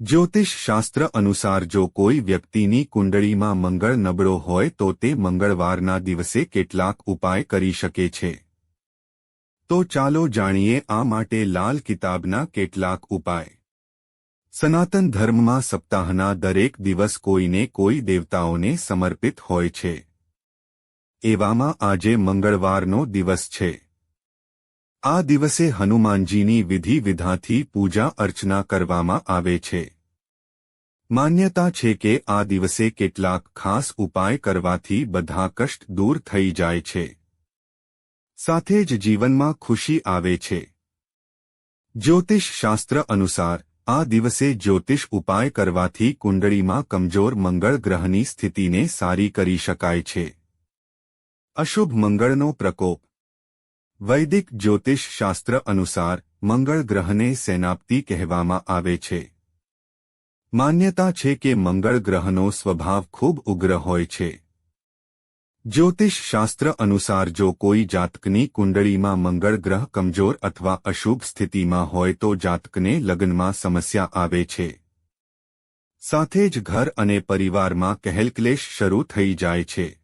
જ્યોતિષ શાસ્ત્ર અનુસાર જો કોઈ વ્યક્તિની કુંડળીમાં મંગળ નબળો હોય તો તે મંગળવારના દિવસે કેટલાક ઉપાય કરી શકે છે. તો ચાલો જાણીએ આ માટે લાલ કિતાબના કેટલાક ઉપાય. સનાતન ધર્મમાં સપ્તાહના દરેક દિવસ કોઈને કોઈ દેવતાઓને સમર્પિત હોય છે. એવામાં આજે મંગળવારનો દિવસ છે. આ દિવસે હનુમાનજીની વિધિ વિધાથી પૂજા અર્ચના કરવામાં આવે છે. માન્યતા છે કે આ દિવસે કેટલાક ખાસ ઉપાય કરવાથી બધા કષ્ટ દૂર થઈ જાય છે. સાથે જ જીવનમાં ખુશી આવે છે. જ્યોતિષ શાસ્ત્ર અનુસાર, આ દિવસે જ્યોતિષ ઉપાય કરવાથી કુંડળીમાં કમજોર મંગળ ગ્રહની સ્થિતિને સારી કરી શકાય છે. અશુભ મંગળનો પ્રકોપ વૈદિક જ્યોતિષ શાસ્ત્ર અનુસાર મંગળ ગ્રહને સેનાપ્તિ કહેવામાં આવે છે. માન્યતા છે કે મંગળ ગ્રહનો સ્વભાવ ખૂબ ઉગ્ર હોય છે. જ્યોતિષ શાસ્ત્ર અનુસાર જો કોઈ જાતકની કુંડળીમાં મંગળ ગ્રહ કમજોર અથવા અશુભ સ્થિતિમાં હોય તો જાતકને લગ્નમાં સમસ્યા આવે છે. સાથે જ ઘર અને પરિવારમાં કહેલક્લેશ શરૂ થઈ જાય છે.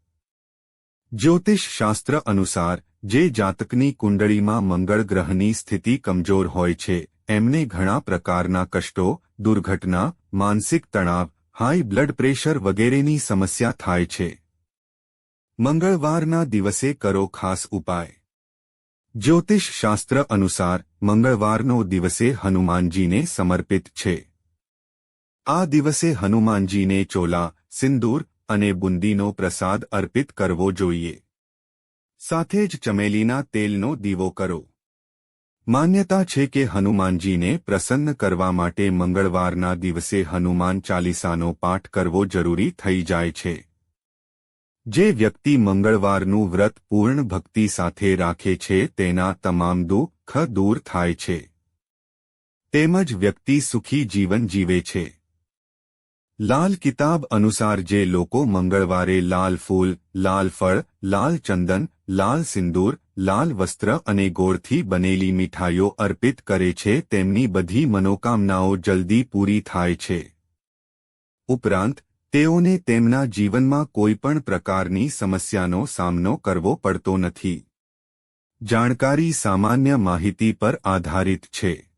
જ્યોતિષ શાસ્ત્ર અનુસાર જે જાતકની કુંડળીમાં મંગળ ગ્રહની સ્થિતિ કમજોર હોય છે, એમને ઘણા પ્રકારના કષ્ટો, દુર્ઘટના, માનસિક તણાવ હાઈ બ્લડ પ્રેશર વગેરેની સમસ્યા થાય છે. મંગળવારના દિવસે કરો ખાસ ઉપાય. જ્યોતિષ શાસ્ત્ર અનુસાર, મંગળવારનો દિવસે હનુમાનજીને સમર્પિત છે. આ દિવસે હનુમાનજીને ચોલા, સિંદૂર અને બુંદીનો પ્રસાદ અર્પિત કરવો જોઈએ. સાથે જ ચમેલીના તેલનો દીવો કરો. માન્યતા છે કે હનુમાનજીને પ્રસન્ન કરવા માટે મંગળવારના દિવસે હનુમાન ચાલીસાનો પાઠ કરવો જરૂરી થઈ જાય છે. જે વ્યક્તિ મંગળવારનું વ્રત પૂર્ણ ભક્તિ સાથે રાખે છે તેના તમામ દુઃખ દૂર થાય છે. તેમજ વ્યક્તિ સુખી જીવન જીવે છે. લાલ કિતાબ અનુસાર જે લોકો મંગળવારે લાલ ફૂલ, લાલ ફળ, લાલ ચંદન, લાલ સિંદૂર, લાલ વસ્ત્ર અને ગોળથી બનેલી મીઠાઈઓ અર્પિત કરે છે, તેમની બધી મનોકામનાઓ જલ્દી પૂરી થાય છે. ઉપરાંત, તેઓને તેમના જીવનમાં કોઈપણ પ્રકારની સમસ્યાનો સામનો કરવો પડતો નથી. જાણકારી સામાન્ય માહિતી પર આધારિત છે.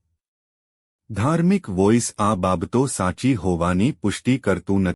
ધાર્મિક વોઇસ આ બાબતો સાચી હોવાની પુષ્ટિ કરતું નથી.